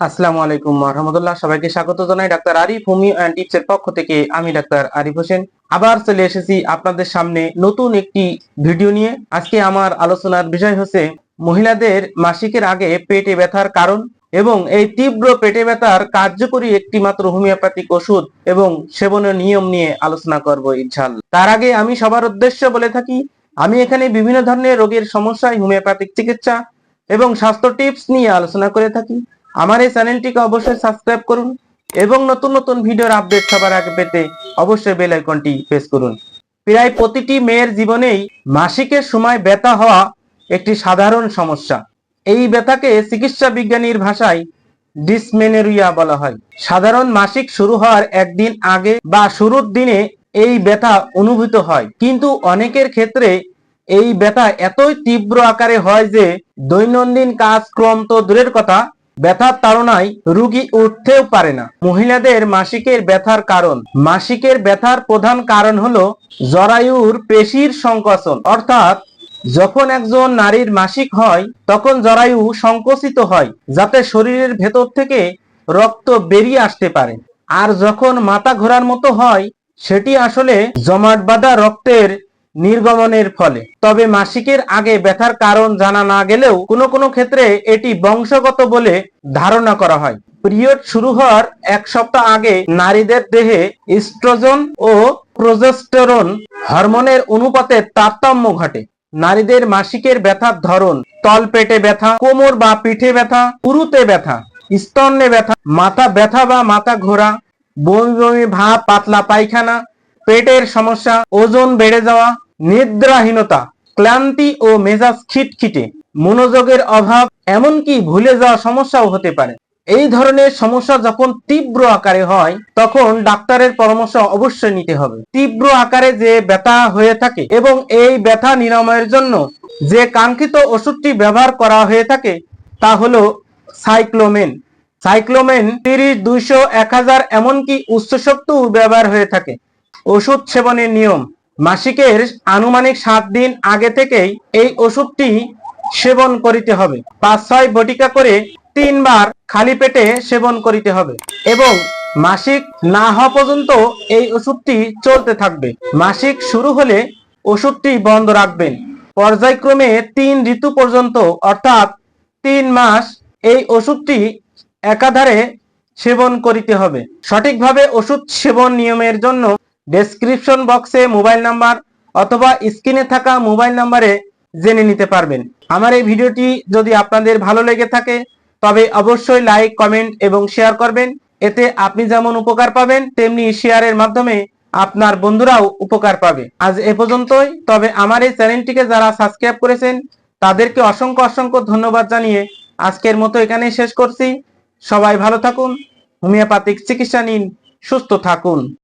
আসসালামু আলাইকুম রহমতুল্লাহ। সবাইকে স্বাগত জানাই ডাক্তার আরিফ হোমিও অ্যান্ড টিপসের পক্ষ থেকে। আমি ডাক্তার আরিফ হোসেন। আবার চলে এসেছি আপনাদের সামনে নতুন একটি ভিডিও নিয়ে। আজকে আমার আলোচনার বিষয় হচ্ছে মহিলাদের মাসিকের আগে পেটে ব্যথার কারণ এবং এই তীব্র পেটে ব্যথার কার্যকরী একটি মাত্র হোমিওপ্যাথিক ওষুধ এবং সেবনের নিয়ম নিয়ে আলোচনা করব ইনশাল্লাহ তার আগে আমি সবার উদ্দেশ্য বলে থাকি, আমি এখানে বিভিন্ন ধরনের রোগের সমস্যায় হোমিওপ্যাথিক চিকিৎসা এবং স্বাস্থ্য টিপস নিয়ে আলোচনা করে থাকি। আমার এই চ্যানেলটিকে অবশ্যই সাবস্ক্রাইব করুন এবং নতুন নতুন ভিডিওর আপডেট সবার আগে পেতে অবশ্যই বেল আইকনটি প্রেস করুন। প্রায় প্রতিটি মেয়ের জীবনেই মাসিকের সময় ব্যথা হওয়া একটি সাধারণ সমস্যা। এই ব্যথাকে চিকিৎসা বিজ্ঞানীর ভাষায় ডিসমেনেরিয়া বলা হয়। সাধারণ মাসিক শুরু হওয়ার একদিন আগে বা শুরুর দিনে এই ব্যথা অনুভূত হয়। কিন্তু অনেকের ক্ষেত্রে এই ব্যথা এতই তীব্র আকারে হয় যে দৈনন্দিন কাজক্রম তো দূরের কথা ব্যথার তাড়নায় রুগী উঠতেও পারে না। মহিলাদের মাসিকের ব্যথার কারণ। মাসিকের ব্যথার প্রধান কারণ হলো জরায়ুর পেশির সংকোচন। অর্থাৎ যখন একজন নারীর মাসিক হয়, তখন জরায়ু সংকোচিত হয়, যাতে শরীরের ভেতর থেকে রক্ত বেরিয়ে আসতে পারে। আর যখন মাথা ঘোরার মতো হয়, সেটি আসলে জমাট বাঁধা রক্তের নির্গমনের ফলে। তবে মাসিকের আগে ব্যথার কারণ জানা না গেলেও কোনো কোনো ক্ষেত্রে এটি বংশগত বলে ধারণা করা হয়। পিরিয়ড শুরু হওয়ার এক সপ্তাহ আগে নারীদের দেহে ইস্ট্রোজেন ও প্রোজেস্টেরন হরমোনের অনুপাতের তারতম্য ঘটে। নারীদের মাসিকের ব্যথার ধরন তলপেটে ব্যথা, কোমর বা পিঠে ব্যথা পুরুতে ব্যথা স্তন্যে ব্যথা, মাথা ব্যথা বা মাথা ঘোরা, বমি বমি ভাব, পাতলা পায়খানা, পেটের সমস্যা, ওজন বেড়ে যাওয়া নিদ্রাহীনতা, ক্লান্তি ও মেজাজ খিটখিটে, মনোযোগের অভাব, এমনকি ভুলে যাওয়া সমস্যাও হতে পারে। এই ধরনের সমস্যা যখন তীব্র আকারে হয়, তখন ডাক্তারের পরামর্শ অবশ্যই নিতে হবে। তীব্র আকারে যে ব্যথা হয়ে থাকে এবং এই ব্যথা নিরাময়ের জন্য যে কাঙ্ক্ষিত ওষুধটি ব্যবহার করা হয়ে থাকে, তা হলো সাইক্লোমেন। সাইক্লোমেন তিরিশ, দুইশো, এক হাজার, এমনকি উচ্চ শক্তিও ব্যবহার হয়ে থাকে। ওষুধ সেবনের নিয়ম। মাসিকের আনুমানিক সাত দিন আগে থেকেই এই ওষুধটি সেবন করিতে হবে। পাঁচ, ছয় বটিকা করে তিনবার খালি পেটে সেবন করিতে হবে এবং মাসিক না হওয়া পর্যন্ত এই ওষুধটি চলতে থাকবে। মাসিক শুরু হলে ওষুধটি বন্ধ রাখবেন। পর্যায়ক্রমে তিন ঋতু পর্যন্ত, অর্থাৎ তিন মাস এই ওষুধটি একাধারে সেবন করিতে হবে। সঠিকভাবে ওষুধ সেবন নিয়মের জন্য ডেসক্রিপশন বক্সে মোবাইল নাম্বার অথবা স্ক্রিনে থাকা মোবাইল নাম্বারে জেনে নিতে পারবেন। আমার এই ভিডিওটি যদি আপনাদের ভালো লেগে থাকে, তবে অবশ্যই লাইক কমেন্ট এবং শেয়ার করবেন। এতে আপনি যেমন উপকার পাবেন, তেমনি শেয়ারের মাধ্যমে আপনার বন্ধুরাও উপকার পাবে। আজ এ পর্যন্তই। তবে আমার এই চ্যানেলটিকে যারা সাবস্ক্রাইব করেছেন, তাদেরকে অসংখ্য অসংখ্য ধন্যবাদ জানিয়ে আজকের মতো এখানেই শেষ করছি। সবাই ভালো থাকুন, হোমিওপ্যাথিক চিকিৎসা নিন, সুস্থ থাকুন।